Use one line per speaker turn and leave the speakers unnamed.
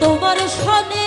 তোমার সনে